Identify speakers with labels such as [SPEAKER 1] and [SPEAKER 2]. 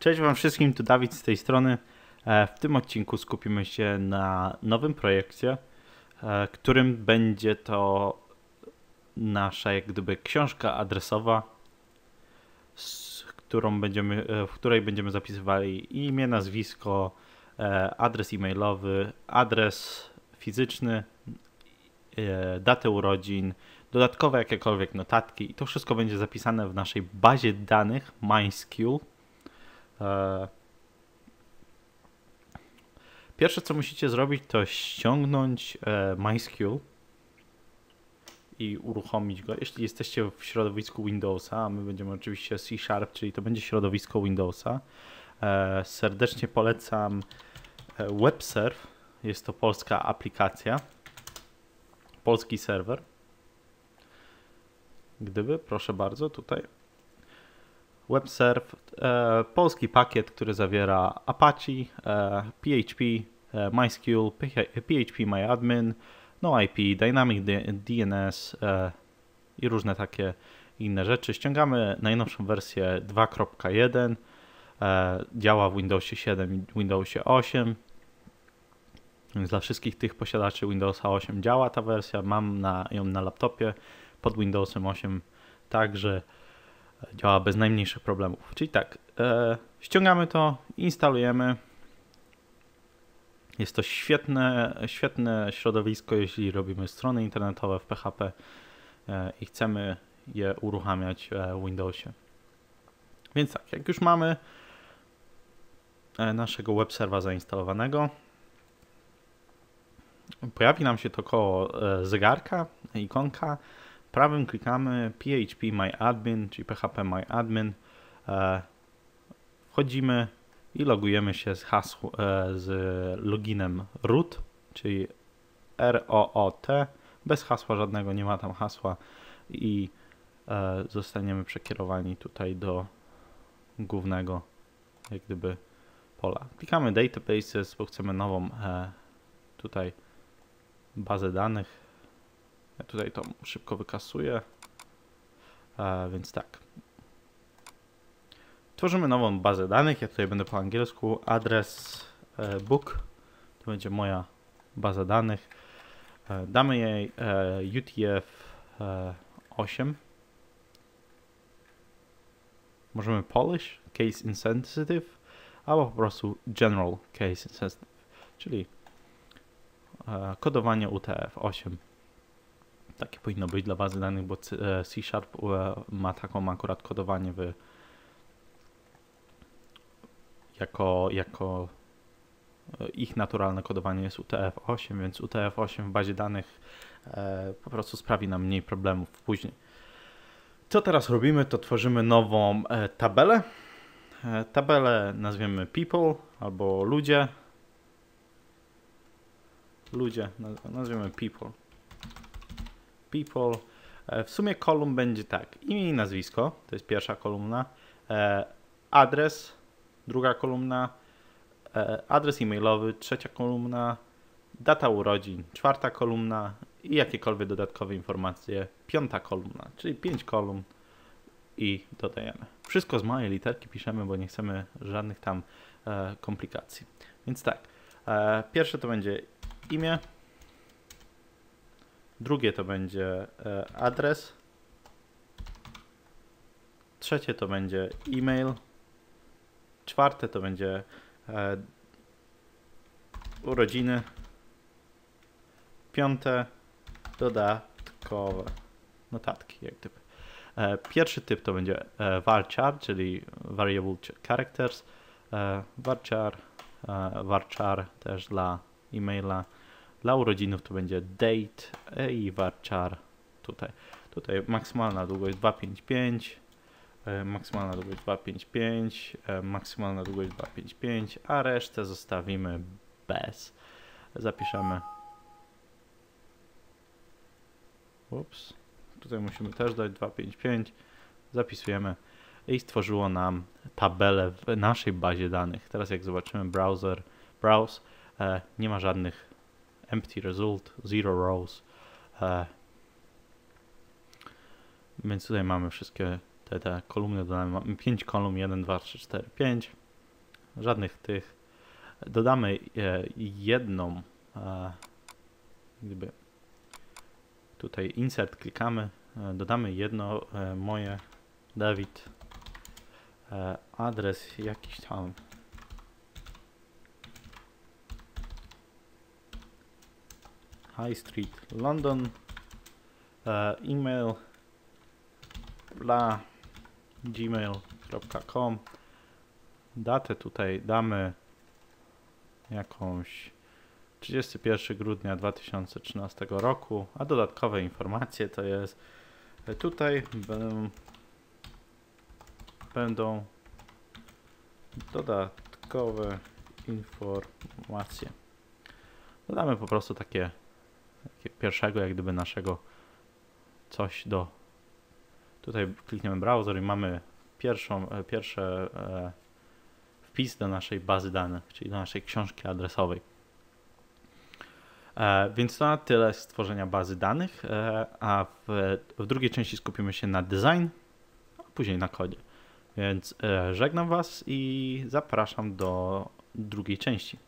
[SPEAKER 1] Cześć Wam wszystkim, tu Dawid z tej strony. E, W tym odcinku skupimy się na nowym projekcie, e, którym będzie to nasza jak gdyby książka adresowa, z którą będziemy, e, w której będziemy zapisywali imię, nazwisko, adres e-mailowy, adres fizyczny, datę urodzin, dodatkowe jakiekolwiek notatki i to wszystko będzie zapisane w naszej bazie danych MySQL. E, Pierwsze co musicie zrobić to ściągnąć e, MySQL i uruchomić go. Jeśli jesteście w środowisku Windowsa, a my będziemy oczywiście C Sharp, czyli to będzie środowisko Windowsa. E, serdecznie polecam WebServe. Jest to polska aplikacja, polski serwer. Gdyby, proszę bardzo, tutaj. WebServe, e, polski pakiet, który zawiera Apache, e, PHP, e, MySQL, PHP MyAdmin, NoIP, Dynamic DNS e, i różne takie inne rzeczy. Ściągamy najnowszą wersję 2.1, e, działa w Windowsie 7 i Windowsie 8. Więc dla wszystkich tych posiadaczy Windowsa 8 działa ta wersja. Mam na, ją na laptopie pod Windowsem 8 także działa bez najmniejszych problemów. Czyli tak, e, ściągamy to, instalujemy. Jest to świetne, świetne środowisko, jeśli robimy strony internetowe w PHP e, i chcemy je uruchamiać e, w Windowsie. Więc tak, jak już mamy naszego web serwa zainstalowanego, pojawi nam się to koło zegarka, ikonka, prawym klikamy PHP MyAdmin, czyli PHP MyAdmin. E, wchodzimy i logujemy się z, hasł, e, z loginem root, czyli R-O-O-T. Bez hasła żadnego, nie ma tam hasła i e, zostaniemy przekierowani tutaj do głównego jak gdyby pola. Klikamy databases, bo chcemy nową tutaj bazę danych. Ja tutaj to szybko wykasuję. E, więc tak. Tworzymy nową bazę danych. Ja tutaj będę po angielsku. Adres e, book. To będzie moja baza danych. E, damy jej e, UTF e, 8. Możemy Polish, Case Insensitive, albo po prostu General Case Insensitive, czyli e, kodowanie UTF-8. Takie powinno być dla bazy danych, bo C e, Sharp e, ma taką akurat kodowanie w, jako, jako e, ich naturalne kodowanie jest UTF-8, więc UTF-8 w bazie danych po prostu sprawi nam mniej problemów później. Co teraz robimy, to tworzymy nową tabelę. Tabelę nazwiemy people albo ludzie. Ludzie, naz- nazwiemy people. People. E, w sumie kolumn będzie tak. Imię i nazwisko, to jest pierwsza kolumna. E, adres, druga kolumna. E, adres e-mailowy, trzecia kolumna. Data urodzin, czwarta kolumna i jakiekolwiek dodatkowe informacje, piąta kolumna, czyli pięć kolumn i dodajemy. Wszystko z małej literki piszemy, bo nie chcemy żadnych tam komplikacji. Więc tak, pierwsze to będzie imię, drugie to będzie e, adres, trzecie to będzie e-mail, czwarte to będzie e, urodziny, piąte dodatkowe notatki, jak gdyby. E, Pierwszy typ to będzie varchar, czyli variable ch- characters. Varchar, varchar też dla e-maila. Dla urodzinów to będzie date e, i varchar tutaj. Tutaj maksymalna długość 255, e, maksymalna długość 255, e, maksymalna długość 255, a resztę zostawimy bez. Zapiszemy. Ups. Tutaj musimy też dać 255. Zapisujemy i stworzyło nam tabelę w naszej bazie danych. Teraz jak zobaczymy browser, browse, nie ma żadnych empty result, zero rows. E, więc tutaj mamy wszystkie te, te kolumny dodane. Mamy 5 kolumn, 1, 2, 3, 4, 5. żadnych tych. Dodamy e, jedną, e, gdyby tutaj insert klikamy, e, dodamy jedno e, moje Dawid e, adres jakiś tam High Street London e, e-mail bla gmail.com datę tutaj damy jakąś 31 grudnia 2013 roku, a dodatkowe informacje to jest e, tutaj będą, dodatkowe informacje. Dodamy po prostu takie pierwszego jak gdyby naszego coś do tutaj klikniemy browser i mamy pierwszą, e, pierwsze e, wpis do naszej bazy danych, czyli do naszej książki adresowej. E, więc to na tyle stworzenia bazy danych, e, a w, w drugiej części skupimy się na design, a później na kodzie. Więc e, żegnam Was i zapraszam do drugiej części.